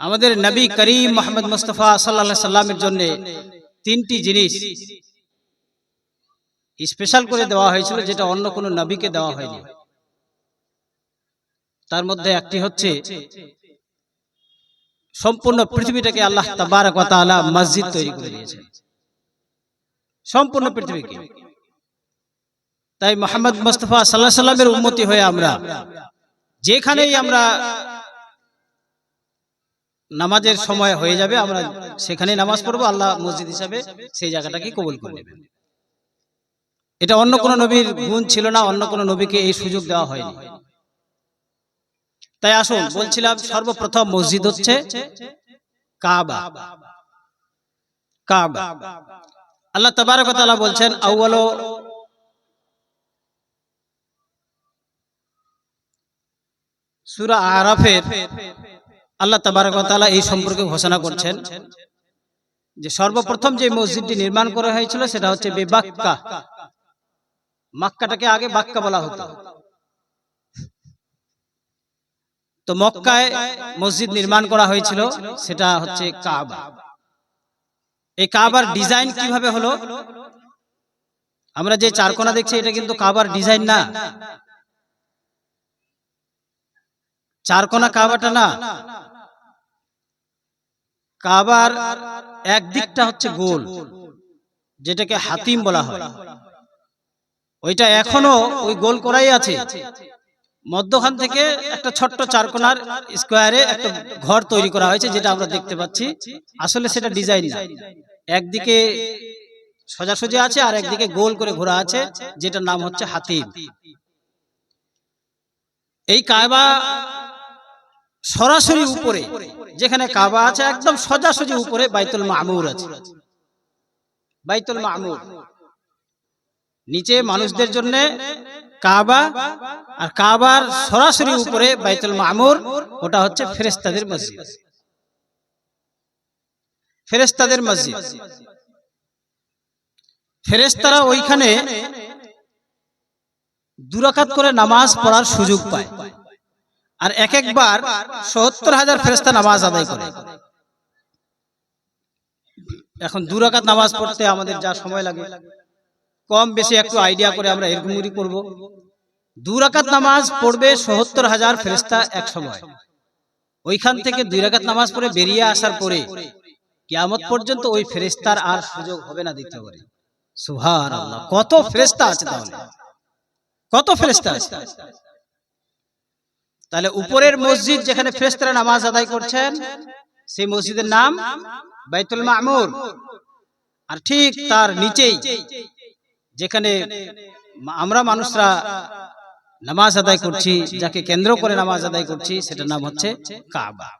আমাদের নবী করিম মোহাম্মদ মুস্তফা সাল্লাহ সাল্লামের জন্য তিনটি জিনিস স্পেশাল করে দেওয়া হয়েছিল, যেটা অন্য কোনো নবীকে দেওয়া হয়নি। তার মধ্যে একটি হচ্ছে সম্পূর্ণ পৃথিবীটাকে আল্লাহ ওয়া মসজিদ তৈরি করে দিয়েছেন। সম্পূর্ণ পৃথিবীকে। তাই মোহাম্মদ মুস্তফা সাল্লাহ সাল্লামের উন্মতি হয়ে আমরা যেখানেই আমরা নামাজের সময় হয়ে যাবে আমরা সেখানে নামাজ পড়ব আল্লাহ মসজিদ হিসাবে সেই জায়গাটাকে কবুল করে নেবেন এটা অন্য কোন নবীর গুণ ছিল না অন্য কোন নবীকে এই সুযোগ দেওয়া হয়নি। তাই আসুন বলছিলাম সর্বপ্রথম মসজিদ হচ্ছে কাবা। কাবা। আল্লাহ তাবারক ওয়া তাআলা বলছেন আউয়ালো সূরা আরাফের আল্লাহ তাবারক ওয়া এই সম্পর্কে ঘোষণা করছেন যে সর্বপ্রথম যে মসজিদটি নির্মাণ করা হয়েছিল সেটা হচ্ছে বেবাক্কা মাক্কাটাকে আগে বাক্কা বলা হতো। তো মক্কায় মসজিদ নির্মাণ করা হয়েছিল, সেটা হচ্ছে কাবা। এই কাবার ডিজাইন কীভাবে হলো? আমরা যে চারকোনা দেখছি, এটা কিন্তু কাবার ডিজাইন না। চারকোনা কাবাটা না। কাবার একদিকটা হচ্ছে গোল, যেটাকে হাতিম বলা হয়। ওইটা এখনও ওই গোল করাই আছে। মধ্যখান থেকে একটা ছোট্ট চারকোনার স্কোয়ারে একটা ঘর তৈরি করা হয়েছে, যেটা আমরা দেখতে পাচ্ছি। আসলে সেটা ডিজাইন একদিকে সোজাসুজি আছে আর একদিকে গোল করে ঘোরা আছে, যেটার নাম হচ্ছে হাতিম। এই কাবা সরাসরি উপরে যেখানে কাবা আছে একদম সোজাসুজি উপরে বাইতুল মামুর আছে। বাইতুল মামুর। নিচে মানুষদের জন্য কাবা আর কাবার সরাসরি উপরে বাইতুল মামুর ওটা হচ্ছে ফেরেস্তাদের মসজিদ। ফেরেস্তাদের মসজিদ। ফেরেস্তারা ওইখানে দুরাকাত করে নামাজ পড়ার সুযোগ পায়। আর এক একবার সত্তর হাজার ফেরেস্তা নামাজ আদায় করে। এখন দুরাকাত নামাজ পড়তে আমাদের যা সময় লাগে, কম বেশি একটু আইডিয়া করে আমরা এরকমই করব। দুরাকাত নামাজ পড়বে সত্তর হাজার ফেরেস্তা এক সময় ওইখান থেকে দুই রাকাত নামাজ পড়ে বেরিয়ে আসার পরে কিয়ামত পর্যন্ত ওই ফেরেস্তার আর সুযোগ হবে না দিতে পারে। আল্লাহ কত ফেরেস্তা আছে তাহলে? কত ফেরেস্তা আছে? তাহলে উপরের মসজিদ যেখানে ফেরেস্তারা নামাজ আদায় করছেন সেই মসজিদের নাম বাইতুল মামুর। আর ঠিক তার নিচেই যেখানে আমরা মানুষরা নামাজ আদায় করছি যাকে কেন্দ্র করে নামাজ আদায় করছি সেটার নাম হচ্ছে কাবা।